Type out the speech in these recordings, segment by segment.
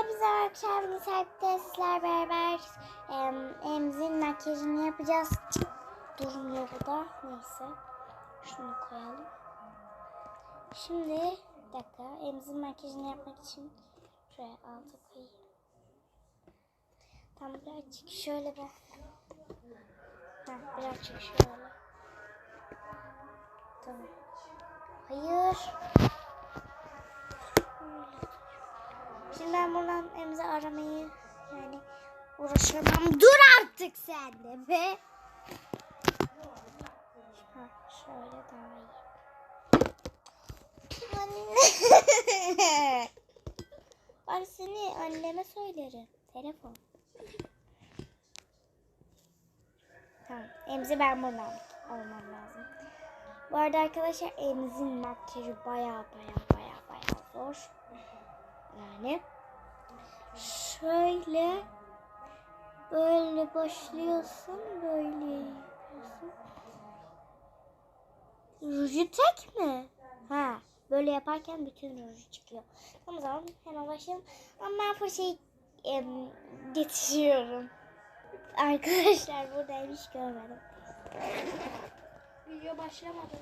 Hepinize arkadaşlar bugün sahipte sizler beraber em, Emzin makyajını yapacağız. Bu da. Neyse. Şunu koyalım. Şimdi bir dakika. Emzin makyajını yapmak için şuraya alta koyayım. Tam birazcık şöyle bir. Heh, birazcık şöyle. Tamam. Hayır. Şimdi ben buradan Emze aramayı yani uğraşamam. Dur artık sen de be. Ha, şöyle daha iyi. Anne. Bak seni anneme söylerim. Telefon. Tamam. Emzi ben buradan almam lazım. Bu arada arkadaşlar Emzi'nin makyajı baya baya baya baya zor. Yani şöyle böyle başlıyorsun böyle yapıyorsun. Ruju tek mi? Ha, böyle yaparken bütün ruju çıkıyor. Tamam o zaman hemen başlayalım. Ama ben fırçayı em, getiriyorum. Arkadaşlar buradayım hiç görmedim. Video başlamadı.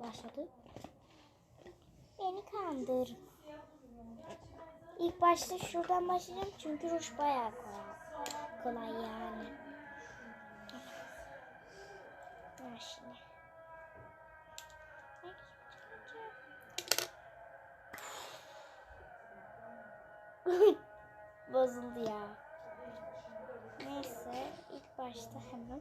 Başladı. Beni kandır. İlk başta şuradan başlayacağım çünkü ruj bayağı kolay. Kolay yani. Şimdi. Bozuldu ya. Neyse ilk başta hemen.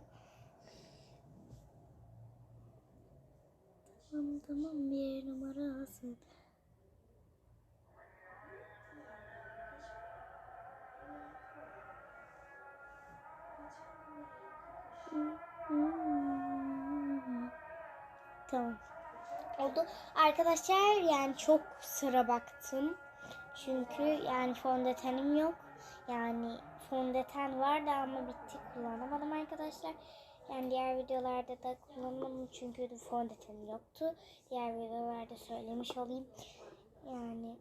Tamam tamam bir numarası. Tamam. Oldu. Arkadaşlar yani çok sıra baktım. Çünkü yani fondötenim yok. Yani fondöten vardı ama bitti kullanamadım arkadaşlar. Yani diğer videolarda da kullanmadım çünkü fondötenim yoktu. Diğer videolarda söylemiş olayım. Yani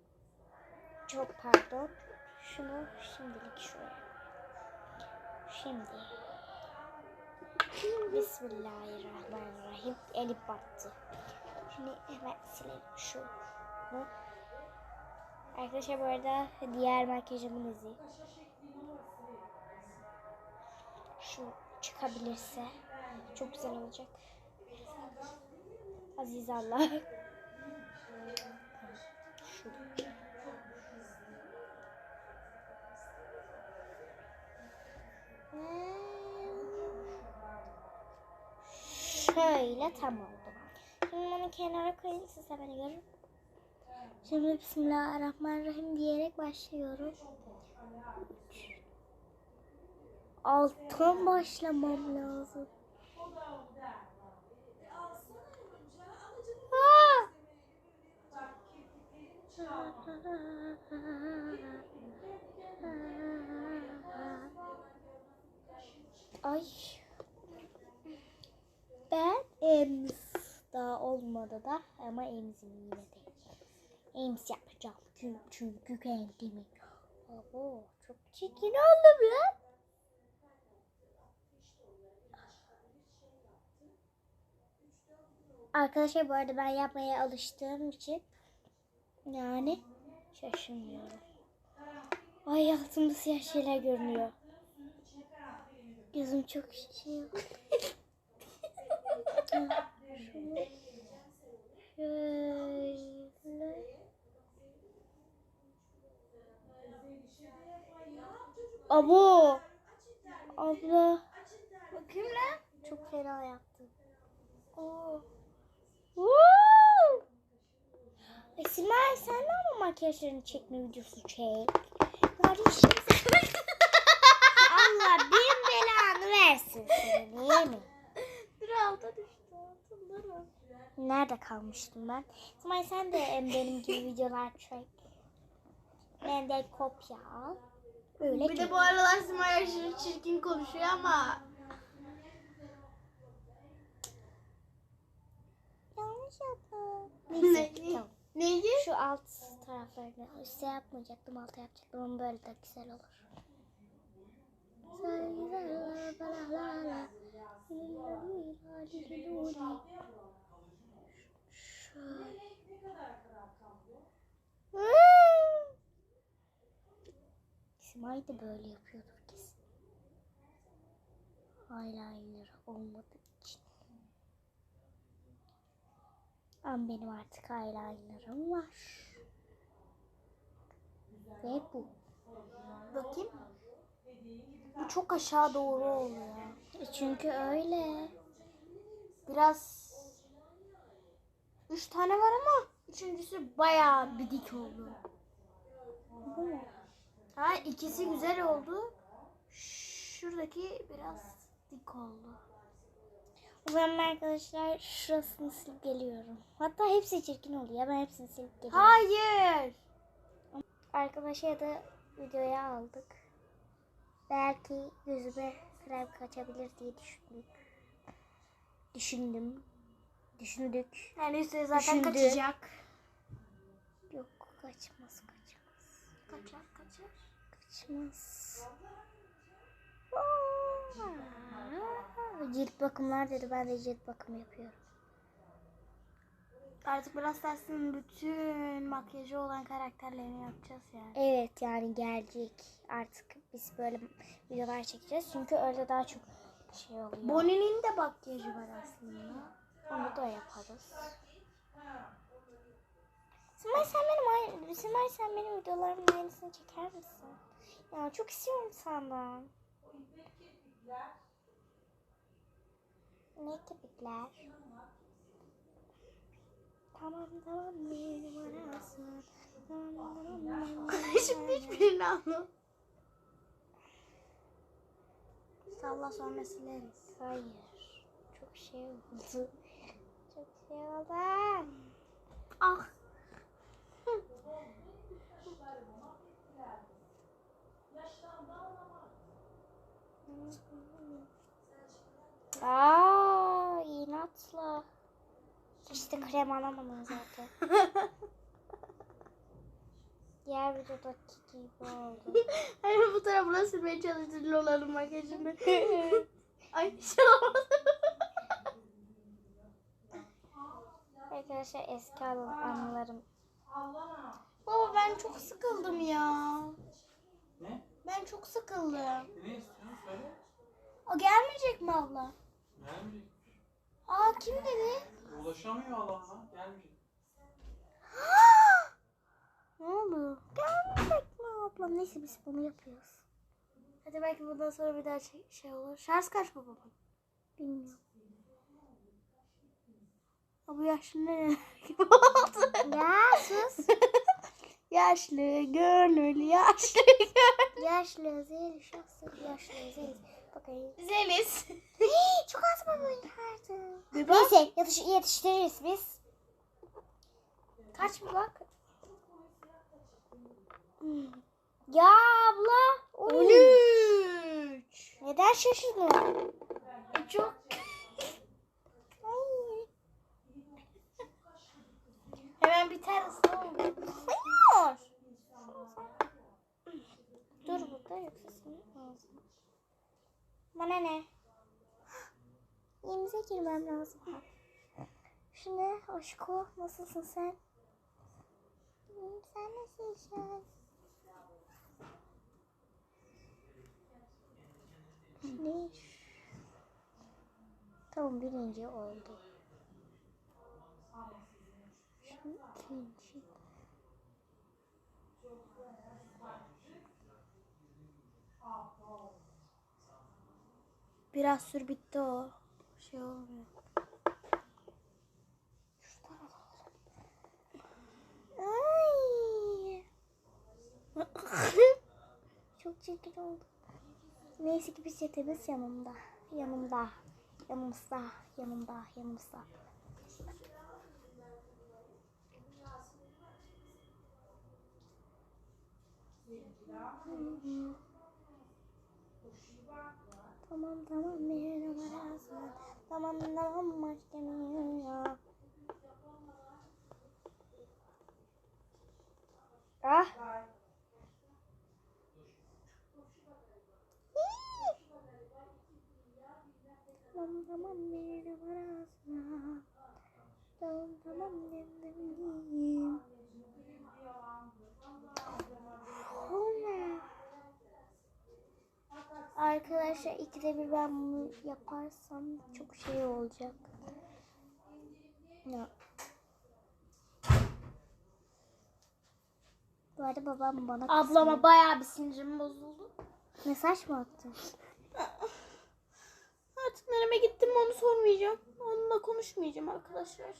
çok pardon. Şunu şimdilik şuraya. Şimdi. Bismillahirrahmanirrahim. Elif battı. Şimdi hemen silelim şunu. Arkadaşlar bu arada diğer makyajımın izi. Şu çıkabilirse çok güzel olacak. Aziz Allah. Şöyle tam oldu. Şimdi bunu kenara koyun siz hemen görün. Şimdi Bismillahirrahmanirrahim diyerek başlıyorum. Alttan başlamam lazım. Aa! Ay. Ben Ems daha olmadı da ama Ems'im yine de. Ems yapacağım çünkü kendimi. Abo çok çirkin oldum lan. Arkadaşlar bu arada ben yapmaya alıştığım için yani şaşırmıyorum. Ay altımda siyah şeyler görünüyor. Gözüm çok şunu şöyle. Abo. Abla. Bakayım lan. Çok fena yaptın. Oo. Woo! Ay Simay sen de ama makyajlarını çekme videosu çek. Sen... Allah bin belanı versin seni değil mi? Dur alta düştü. Altınları. Nerede kalmıştım ben? Simay sen de benim gibi videolar çek. Ben de kopya al. Öyle Bir çek. de bu aralar Simay aşırı çirkin konuşuyor ama. Ne? Neyse tamam. Ne? Neyi? Şu alt taraflarını üstte yapmayacaktım alta yapacaktım ama böyle de güzel olur. Simay da böyle yapıyordur kesin. Eyeliner olmadığı için. Ama benim artık eyelinerım var. Ve bu. Bakayım. Bu çok aşağı doğru oluyor. E Çünkü öyle. Biraz üç tane var ama üçüncüsü bayağı bir dik oldu. Bu mu? Ha ikisi güzel oldu. Şuradaki biraz dik oldu. O zaman arkadaşlar şurasını silip geliyorum. Hatta hepsi çirkin oluyor. Ben hepsini silip geliyorum. Hayır. Arkadaşlar da videoya aldık. Belki gözüme krem kaçabilir diye düşündük. Düşündüm. Düşündük. Yani üstüne zaten Düşündü. kaçacak. Yok kaçmaz kaçmaz. Kaçar kaçar. Kaçmaz. Aa, Cilt bakımlar dedi. Ben de cilt bakımı yapıyorum. Artık biraz dersin bütün makyajı olan karakterlerini yapacağız yani. Evet yani gelecek. Artık biz böyle videolar çekeceğiz. Çünkü öyle daha çok şey oluyor. Bonnie'nin de makyajı var aslında. Onu da yaparız. Simay sen benim Simay sen benim videolarımın aynısını çeker misin? Ya çok istiyorum senden. Ne tipikler? Tamam tamam bir numarası. Tamam tamam bir numarası. Şimdi hiçbirini anlamadım. Salla sonra sileriz. Hayır. Çok şey oldu. Çok şey oldu. Ah. Aa, inatla. İşte krem alamadın zaten. Diğer videodaki gibi oldu. Hani bu tarafına sürmeye çalıştın Lola'nın makyajını. Ay şey olmadı. Arkadaşlar eski an- anılarım. Baba ben çok sıkıldım ya. Ne? Ben çok sıkıldım. Ne istiyorsun söyle. O gelmeyecek mi abla? Gelmeyecek. Aa kim dedi? Ulaşamıyor alana. Gelmeyecek. ne oldu? Gelmeyecek mi abla? Neyse biz bunu yapıyoruz. Hadi belki bundan sonra bir daha şey, şey olur. Şarj kaç bu babam? Bilmiyorum. Ha, bu yaşlı ne? gibi oldu? Ya sus. yaşlı, gönül, yaşlı, gönül. yaşlı zil şahsı yaşlı zil. Bakayım. Zeliz. Çok az mı? Bir bak. Neyse yetiş yetiştiririz biz. Kaç bir bak. Hmm. Ya abla. oy. 13. Neden şaşırdın? E, çok. Hemen biter oldu. Hayır. Dur burada yoksa senin ağzına. Bana ne? İyimize girmem lazım. Şimdi aşko nasılsın sen? Sen nasılsın? Şimdi Tamam birinci oldu. Şimdi ikinci. Biraz sür bitti o. Şey olmuyor. Çok çirkin oldu. Neyse ki biz yetemiz yanımda. Yanımda. Yanımızda. Yanımda. Yanımızda. Tamam tamam bir numarası. Tamam tamam mahkemeye ya. Ah. Tamam tamam bir numarasına. Tamam tamam demliyim. Arkadaşlar ikide bir ben bunu yaparsam çok şey olacak. Ya. Bu arada babam bana Ablama bayağı bir sinirim bozuldu. mesaj mı attı? Artık nereme gittim onu sormayacağım. Onunla konuşmayacağım arkadaşlar.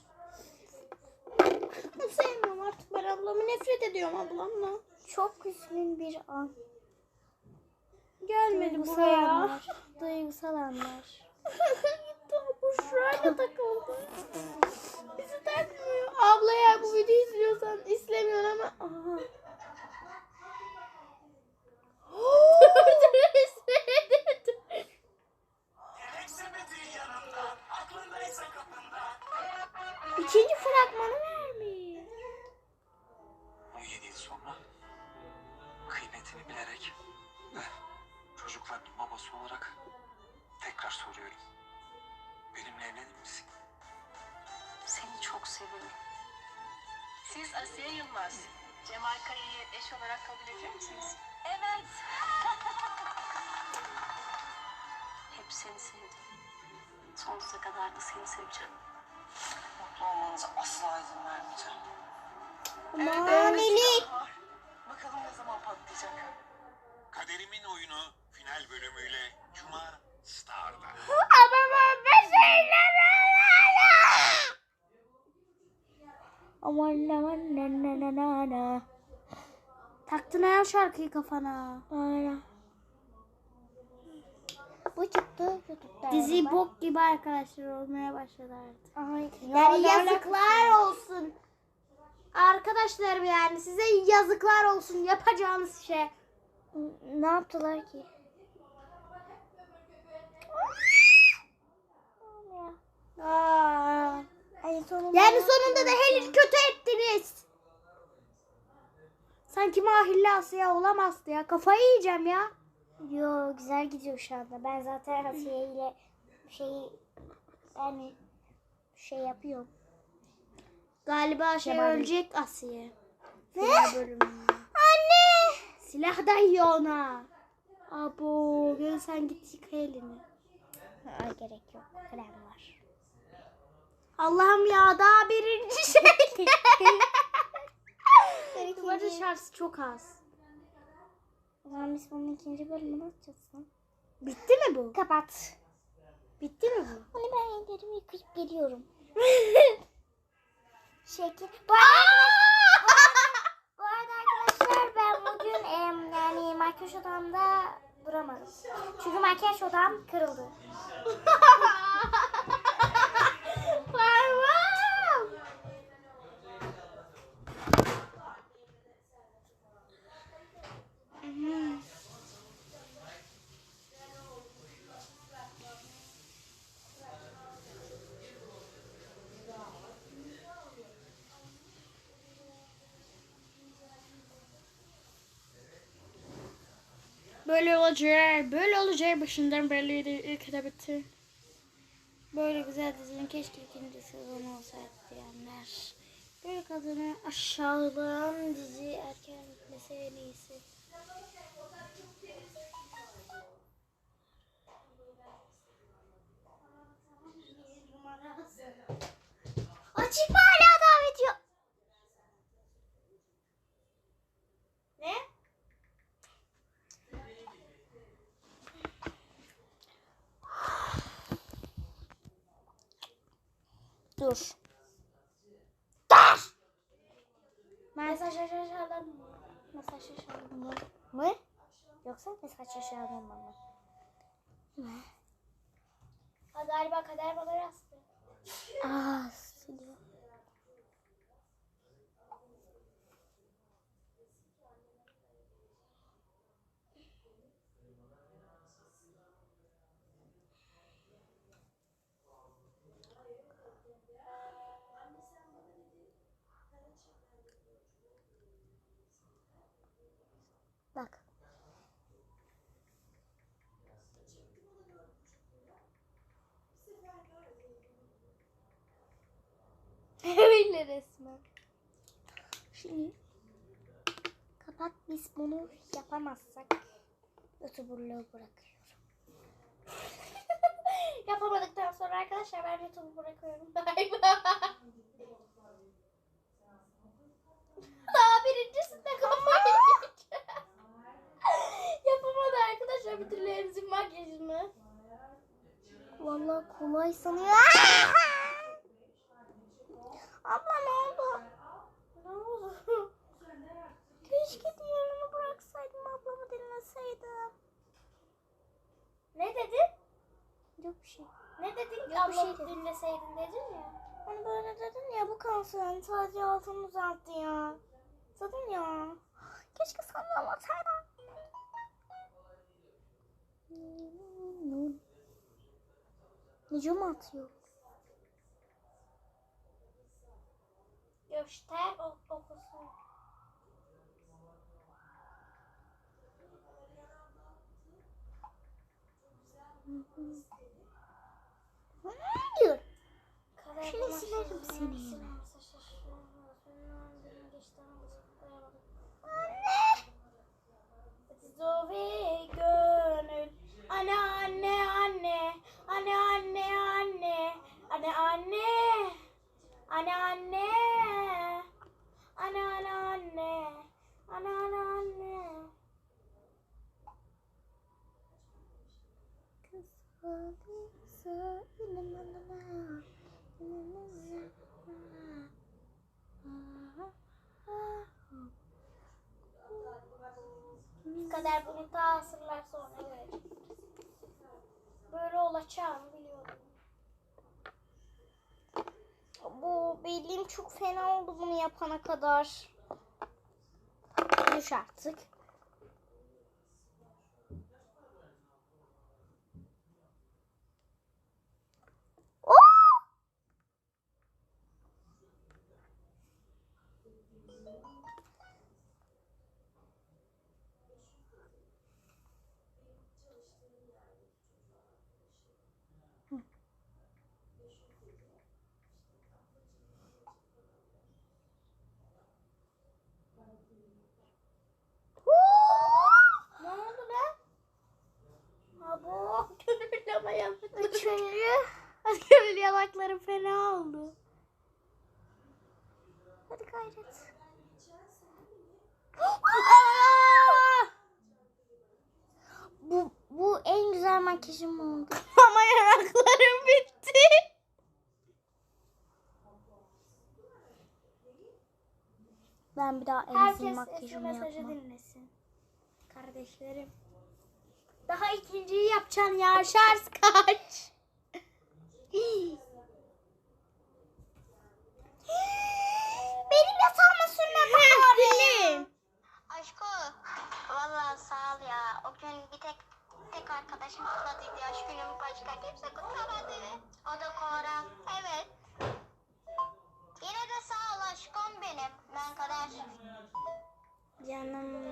Sevmiyorum artık ben ablamı nefret ediyorum ablamla. Çok üzgün bir an. Gelmedi Duygusal buraya. anlar. Duygusal anlar. Gitti bu şurayla takıldı. Bizi takmıyor. Abla eğer bu videoyu izliyorsan izlemiyor ama. Aha. İkinci fragmanı vermiş. 17 yıl sonra kıymetini bilerek çocuklarının babası olarak tekrar soruyorum. Benimle evlenir misin? Seni çok seviyorum. Siz Asiye Yılmaz, Cemal Kaya'yı eş olarak kabul ediyor musunuz? Evet. Hep seni sevdim. Sonsuza kadar da seni seveceğim. Mutlu olmanıza asla izin vermeyeceğim. Aman Elif. Bakalım ne zaman patlayacak. Kaderimin oyunu final bölümüyle Cuma Star'da. Aman aman na na na na na. Taktın her şarkıyı kafana. Aynen. Bu çıktı YouTube'da. Dizi bok gibi arkadaşlar olmaya başladı artık. Ay, Yani ya, yazıklar olsun. Arkadaşlarım yani size yazıklar olsun yapacağınız şey. Ne yaptılar ki? Aa. En sonunda Yani sonunda da Helin kötü ettiniz. Sanki Mahilli Asya olamazdı ya. Kafayı yiyeceğim ya. Yo güzel gidiyor şu anda. Ben zaten Asiye ile şeyi yani şey yapıyorum. Galiba şey Kemal. ölecek Asiye. Ne? Anne! Silah da yiyor ona. Abo gel sen git yıka elini. Ay gerek yok. Krem var. Allah'ım ya daha birinci şey. Bu arada şarjı çok az. O zaman biz bunun ikinci bölümünü atacağız lan. Bitti mi bu? Kapat. Bitti mi bu? Hani ben ellerimi yıkayıp geliyorum. Şekil. Bu arada, bu arada arkadaşlar ben bugün em, yani makyaj odamda duramadım. Çünkü makyaj odam kırıldı. Böyle olacak, böyle olacak başından belliydi ilk de bitti. Böyle güzel dizinin keşke ikinci sezonu olsaydı diyenler. Bir kadını aşağılayan dizi erken bitmesi en iyisi. Açık mı hala davet yok? Ne? Dur. Mesaj aşağıdan mı? Mesaj şaşırdım mı? Mı? Yoksa mesaj şaşırdım mı? Ha, galiba kader bana rastlı. Aa, siliyor. Öyle resmen. Şimdi kapat biz bunu yapamazsak youtuberlığı bırakıyorum. Yapamadıktan sonra arkadaşlar ben YouTube'u bırakıyorum. Bay bay. Daha birincisinde kafayı Yapamadı arkadaşlar emzim makyajını. Vallahi kolay sanıyor. Abla ne oldu? Ne oldu? Keşke diğerini bıraksaydım ablamı dinleseydim. Ne dedin? Yok bir şey. Ne dedin? Yok, bir Ablamı şey dedim. dinleseydin dedin ya. Hani böyle dedin ya bu kalsın sadece altını uzattı ya. Zaten ya. Keşke sen de anlatsaydın. Necum atıyor. Göster okusun. Diyor. Kader Şunu bana silerim seni. Anne. Zoe gönül Anne anne anne Anne anne anne Anne anne Anne anne Anne anne anne Anne anne anne Kader bunu ta asırlar sonra. Görecek. Böyle olacağını biliyordum. Bu belim çok fena oldu bunu yapana kadar. Düş artık. Oo! Ne oldu lan? Ha bu gönül ama yaptık. Üçüncü. Gönül yanakları fena oldu. Hadi gayret. bu, bu en güzel makyajım oldu. Ama yanaklarım bitti. Ben bir daha enzim Herkes makyajımı mesajı yapmam. dinlesin. Kardeşlerim. Daha ikinciyi yapacaksın ya. Şarj kaç? Benim yatağıma sürme bari. Aşko, vallahi sağ ol ya. O gün bir tek tek arkadaşım kutladıydı yaş günümü başka kimse kutlamadı. O da Koran. Evet. Yine de sağ ol aşkım benim. Ben kadar. Canım.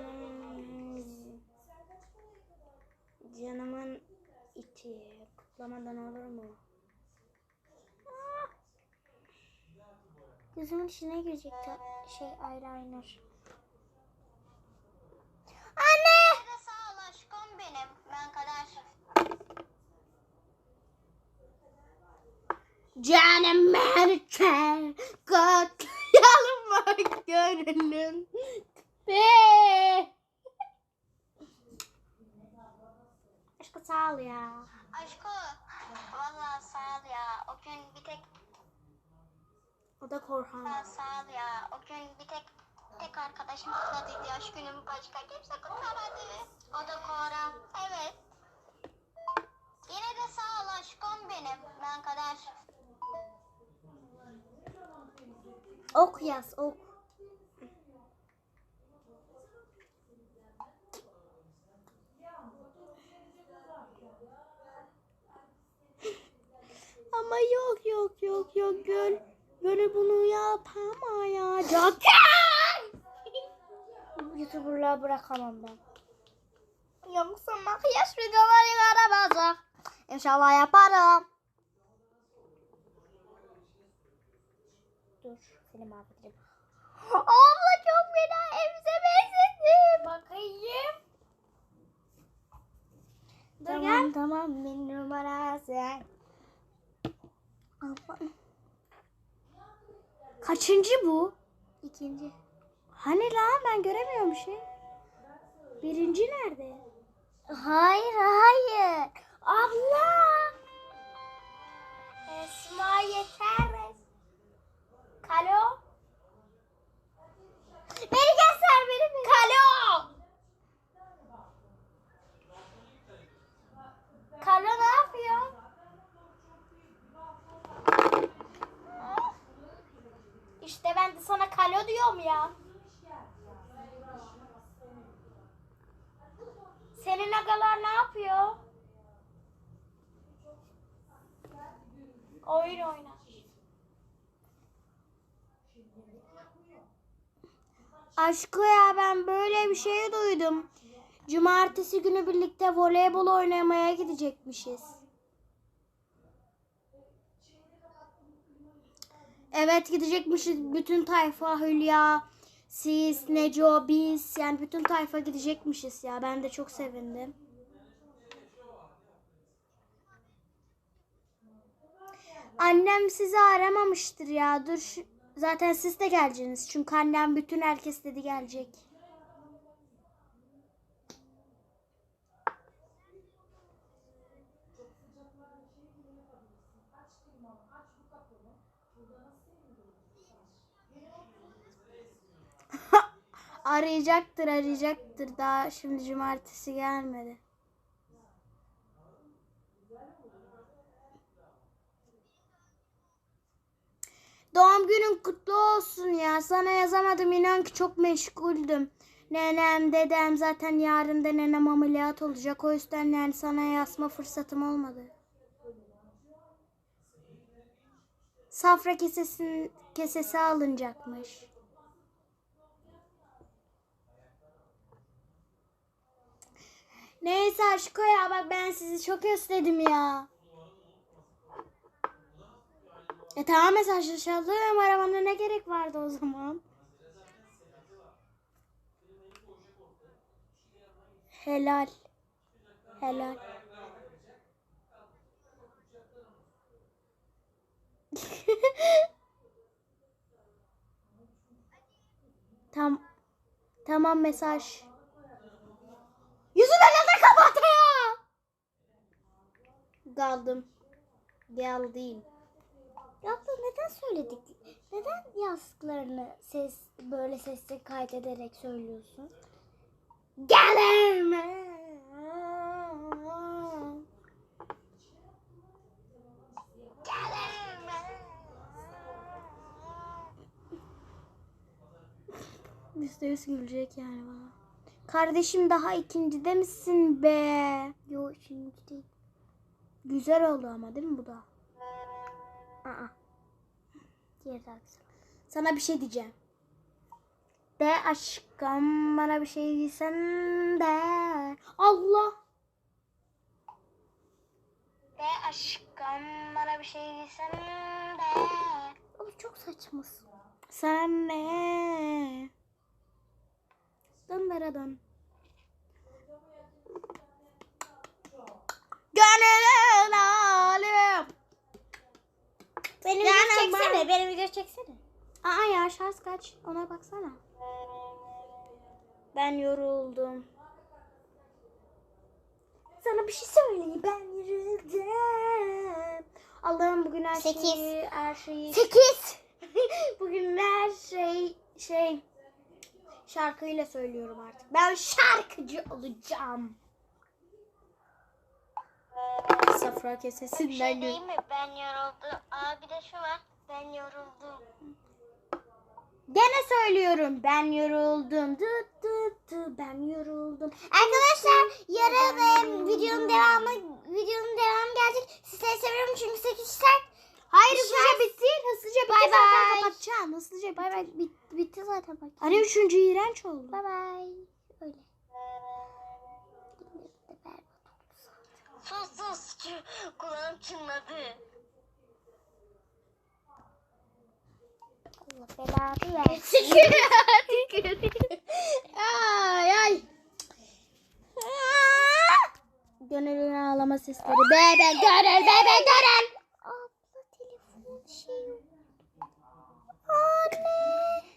Canımın içi. Kutlamadan olur mu? Gözümün içine girecek ta- şey eyeliner. De sağ ol aşkım benim. Ben kadar. Canım çel. Katlayalım mı gönlüm? Be. Aşkı sağ ol ya. Aşko, vallahi sağ ol ya. O gün bir tek O da Korhan. vallahi sağ ol ya. O gün bir tek tek arkadaşım kutladıydı yaş günümü başka kimse kutlamadı. O da Koran. Evet. Yine de sağ ol aşkım benim. Ben kadar. Ok yaz ok. Ama yok yok yok yok göl. Gönül bunu yapamayacak. Youtuberlığa bırakamam ben. Yoksa makyaj videoları yaramazsak. İnşallah yaparım. Dur seni mahvederim. Abla çok fena evimize benzedim. Bakayım. Dur Tamam gel. tamam bir numara sen. Abla. Kaçıncı bu? İkinci. Hani lan ben göremiyorum şey. Birinci nerede? Hayır hayır. Abla. Esma yeter. Kalo. Beni göster beni. Kalo. Kalo ne yapıyor? İşte ben de sana kalo diyorum ya. Senin agalar ne yapıyor? Oyun oynar. Aşkı ya ben böyle bir şey duydum. Cumartesi günü birlikte voleybol oynamaya gidecekmişiz. Evet gidecekmişiz. Bütün tayfa Hülya, siz, Neco, biz yani bütün tayfa gidecekmişiz ya. Ben de çok sevindim. Annem sizi aramamıştır ya. Dur zaten siz de geleceksiniz. Çünkü annem bütün herkes dedi gelecek. Arayacaktır arayacaktır. Daha şimdi cumartesi gelmedi. Doğum günün kutlu olsun ya. Sana yazamadım inan ki çok meşguldüm. Nenem, dedem zaten yarın da nenem ameliyat olacak. O yüzden yani sana yazma fırsatım olmadı. Safra kesesin, kesesi alınacakmış. Neyse aşko ya bak ben sizi çok özledim ya. E tamam mesajlaşalım. Aramana ne gerek vardı o zaman? Helal. Helal. Tam tamam mesaj. Yüzüme neden kapatıyor? Kaldım. Geldim. Abla neden söyledik? Neden yazdıklarını ses böyle sesli kaydederek söylüyorsun? Gelme. Yüzde yüz gülecek yani bana. Kardeşim daha ikincide misin be? Yok şimdi değil. Güzel oldu ama değil mi bu da? Aa. Diğer. Sana bir şey diyeceğim. De aşkım bana bir şey diysen de. Allah. Ve aşkım bana bir şey desen de. Oğlum çok saçmasın. Sen ne? Dönlere dön. Gönül alim. Benim video çeksene. ben- Benim video çeksene. Aa ya şarj kaç? Ona baksana. Ben yoruldum. Sana bir şey söyleyeyim. Ben yoruldum. Allah'ım bugün her Sekiz. şeyi, her şeyi. Sekiz. bugün her şey şey şarkıyla söylüyorum artık. Ben şarkıcı olacağım. Safra Bir kesesinden şey gö- değil mi? Ben yoruldum. Aa bir de şu var. Ben yoruldum. Gene söylüyorum. Ben yoruldum. Dı dı dı ben yoruldum. Arkadaşlar yarın e, videonun devamı videonun devamı gelecek. Sizleri seviyorum çünkü 8 saat. Hayır hızlıca bitti. Hızlıca bitti. Bay zaten bay. kapatacağım. Hızlıca bitti. Bay bay bit- bitti zaten bak. Hani üçüncü iğrenç oldu. Bay bay. Öyle. Sus sus. Kulağım çınladı. Allah belanı versin. Tükür. ay ay. Gönül'ün ağlama sesleri. Bebe Gönül bebe Gönül. Abla telefon şey. Anne.